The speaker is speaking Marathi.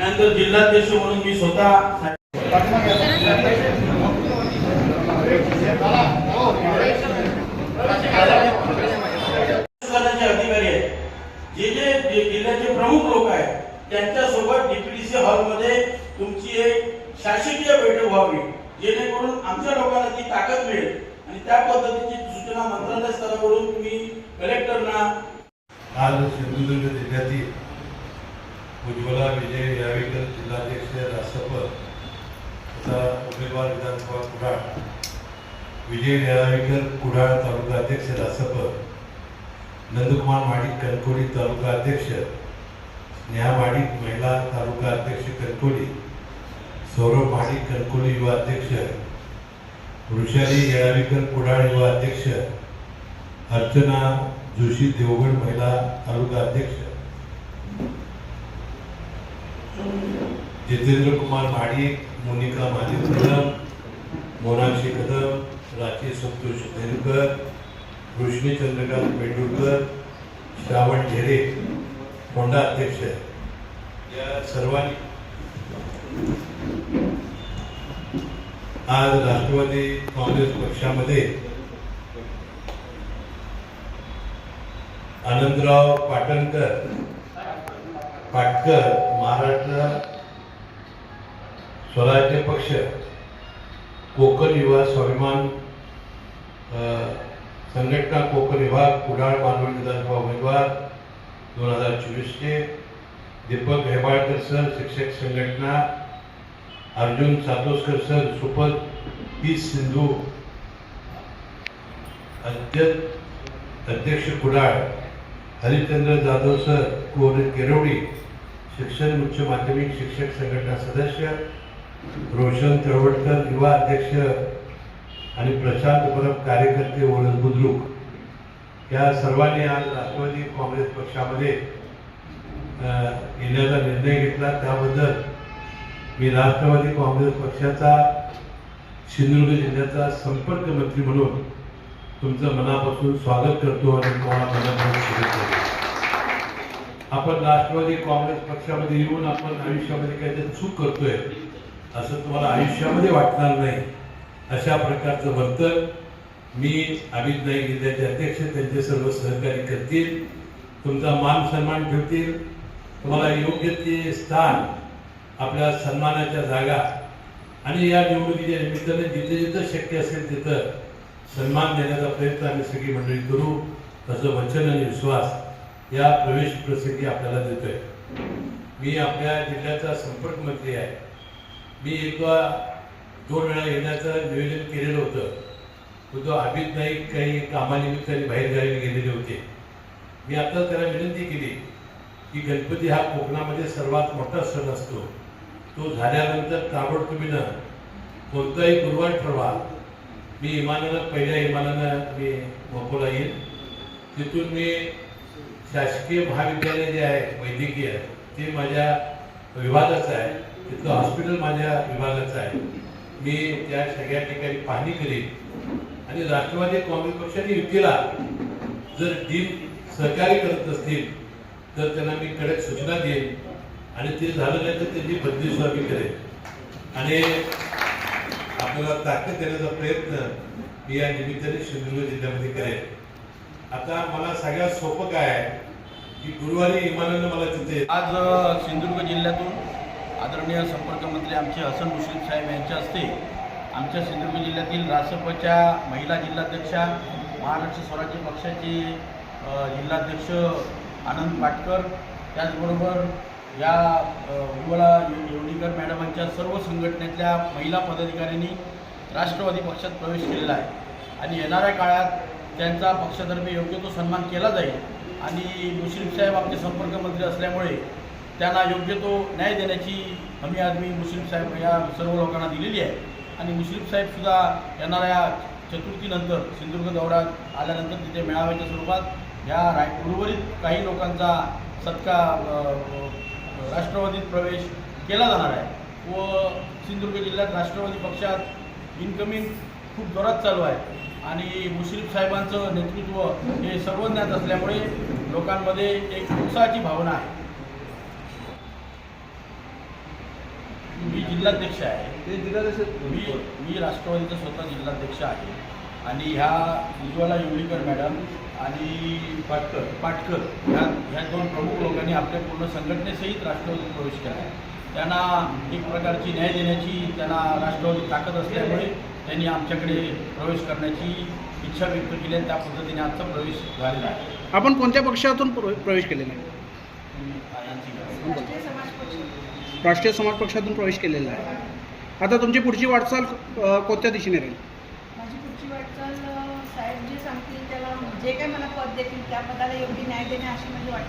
त्यानंतर जिल्हाध्यक्ष म्हणून मी स्वतः अधिकारी आहेत. जे जे जिल्ह्याचे प्रमुख लोक आहेत त्यांच्यासोबत डीपीडीसी हॉलमध्ये तुमची एक शासकीय बैठक व्हावी जेणेकरून आमच्या लोकांना ती ताकद मिळेल. आणि त्या पद्धतीची सूचना मंत्रालय स्तरावरून तुम्ही कलेक्टरना आज सिंधुदुर्ग जिल्ह्यातील उज्ज्वला विजय यावेकर जिल्हाध्यक्ष रासप तथा उमेदवार विधानसभा कुडाळ. विजय यावेकर कुडाळ तालुका अध्यक्ष रासप नंदकुमार माडिक कणकोली तालुका अध्यक्ष. स्नेहा माडिक महिला तालुका अध्यक्ष कणकोली सौरभ माडिक कणकोली युवा अध्यक्ष. वृषाली येळावीकर कुडाळ युवा अध्यक्ष. अर्चना जोशी देवगड महिला तालुका अध्यक्ष. जितेंद्र कुमार माडी मोनिका महादेव कदम मोनाक्षी कदम राकेश संतोष धेरकर रोशनी चंद्रकांत पेंडुरकर श्रावण ढेरे होंडा अध्यक्ष या सर्वांनी आज राष्ट्रवादी काँग्रेस पक्षामध्ये आनंदराव पाटणकर पाटकर महाराष्ट्र स्वराज्य पक्ष कोकण युवा स्वाभिमान संघटना कोकण विभाग कुडाळ मालवण विधानसभा उमेदवार दोन हजार चोवीसचे दीपक हेबाळकर सर शिक्षक संघटना अर्जुन सातोसकर सर सुपद पी सिंधू अध्यक्ष अध्यक्ष कुडाळ. हरिश्चंद्र जाधव सर कोर केरवडी शिक्षण उच्च माध्यमिक शिक्षक संघटना सदस्य रोशन तळवडकर युवा अध्यक्ष आणि प्रशांत परब कार्यकर्ते ओळख बुद्रुक. या सर्वांनी आज राष्ट्रवादी काँग्रेस पक्षामध्ये येण्याचा निर्णय घेतला. त्याबद्दल मी राष्ट्रवादी काँग्रेस पक्षाचा सिंधुदुर्ग जिल्ह्याचा संपर्क मंत्री म्हणून तुमचं मनापासून स्वागत करतो आणि तुम्हाला मनापासून शुभेच्छा देतो. आपण राष्ट्रवादी काँग्रेस पक्षामध्ये येऊन आपण आयुष्यामध्ये काहीतरी चूक करतोय असं तुम्हाला आयुष्यामध्ये वाटणार नाही अशा प्रकारचं वर्तन मी अमित नाईक जिल्ह्याचे अध्यक्ष त्यांचे सर्व सहकारी करतील तुमचा मान सन्मान ठेवतील तुम्हाला योग्य ते स्थान आपल्या सन्मानाच्या जागा आणि या निवडणुकीच्या निमित्ताने जिथे जिथं शक्य असेल तिथं सन्मान देण्याचा प्रयत्न आम्ही सगळी मंडळी करू. असं वचन आणि विश्वास या प्रवेश प्रसंगी आपल्याला देतोय. मी आपल्या जिल्ह्याचा संपर्क मंत्री आहे. मी एकदा दोन वेळा येण्याचं नियोजन केलेलं होतं. तो अभित नाईक काही कामानिमित्ताने बाहेरगावी गेलेले होते. मी आता त्याला विनंती केली की गणपती हा कोकणामध्ये सर्वात मोठा सण असतो. तो झाल्यानंतर ताबडतोबीनं कोणताही गुरुवार ठरवा मी विमानानं पहिल्या विमानानं मी मोकोला येईल. तिथून मी शासकीय महाविद्यालय जे आहे वैद्यकीय ते माझ्या विभागाचं आहे. तिथलं हॉस्पिटल माझ्या विभागाचं आहे. मी त्या सगळ्या ठिकाणी पाहणी करेन. आणि राष्ट्रवादी काँग्रेस पक्षाने युतीला जर डीन सहकार्य करत असतील तर त्यांना मी कडक सूचना देईन. आणि ते झालं नाही तर त्याची बदली सुद्धा मी करेन. आणि आपल्याला ताकद देण्याचा प्रयत्न मी या निमित्ताने सिंधुदुर्ग जिल्ह्यामध्ये करेन. आता मला सगळ्यात सोपं काय की गुरुवारी विमानानं मला तिथे आज सिंधुदुर्ग जिल्ह्यातून आदरणीय संपर्क मंत्री आमचे हसन मुश्रीफ साहेब यांच्या हस्ते आमच्या सिंधुदुर्ग जिल्ह्यातील रासपच्या महिला जिल्हाध्यक्षा महाराष्ट्र स्वराज्य पक्षाचे जिल्हाध्यक्ष आनंद पाटकर त्याचबरोबर या अ, उज्ज्वला मॅडमांच्या सर्व संघटनेतल्या महिला पदाधिकाऱ्यांनी राष्ट्रवादी पक्षात प्रवेश केलेला आहे. आणि येणाऱ्या काळात त्यांचा पक्षातर्फे योग्य तो सन्मान केला जाईल आणि मुश्रीफ साहेब आमचे संपर्क मंत्री असल्यामुळे त्यांना योग्य तो न्याय देण्याची हमी आज मी मुश्रीफ साहेब या सर्व लोकांना दिलेली आहे. आणि मुश्रीफ साहेबसुद्धा येणाऱ्या चतुर्थीनंतर सिंधुदुर्ग दौऱ्यात आल्यानंतर तिथे मेळाव्याच्या स्वरूपात या राय उर्वरित काही लोकांचा सत्का राष्ट्रवादीत प्रवेश केला जाणार आहे. व सिंधुदुर्ग जिल्ह्यात राष्ट्रवादी पक्षात इन्कमिंग खूप जोरात चालू आहे. आणि मुश्रीफ साहेबांचं नेतृत्व हे सर्वज्ञात असल्यामुळे लोकांमध्ये एक उत्साहाची भावना आहे. मी जिल्हाध्यक्ष आहे. ते जिल्हाध्यक्ष मी मी राष्ट्रवादीचा स्वतः जिल्हाध्यक्ष आहे. आणि ह्या उज्ज्वला येवळीकर मॅडम आणि पाटकर पाटकर ह्या ह्या दोन प्रमुख लोकांनी आपल्या पूर्ण संघटनेसहित राष्ट्रवादीत प्रवेश केला आहे त्यांना एक प्रकारची न्याय देण्याची त्यांना राष्ट्रवादी ताकद असल्यामुळे त्यांनी आमच्याकडे प्रवेश करण्याची इच्छा व्यक्त केली आणि त्या पद्धतीने आजचा प्रवेश झालेला आहे. आपण कोणत्या पक्षातून प्र- प्रवेश केलेला आहे? राष्ट्रीय समाज पक्षातून प्रवेश केलेला आहे. आता तुमची पुढची वाटचाल कोणत्या दिशेने राहील? माझी पुढची वाटचाल साहेब जे सांगतील जे काही मला पद देतील त्या पदाला योग्य न्याय देणे अशी माझी वाटते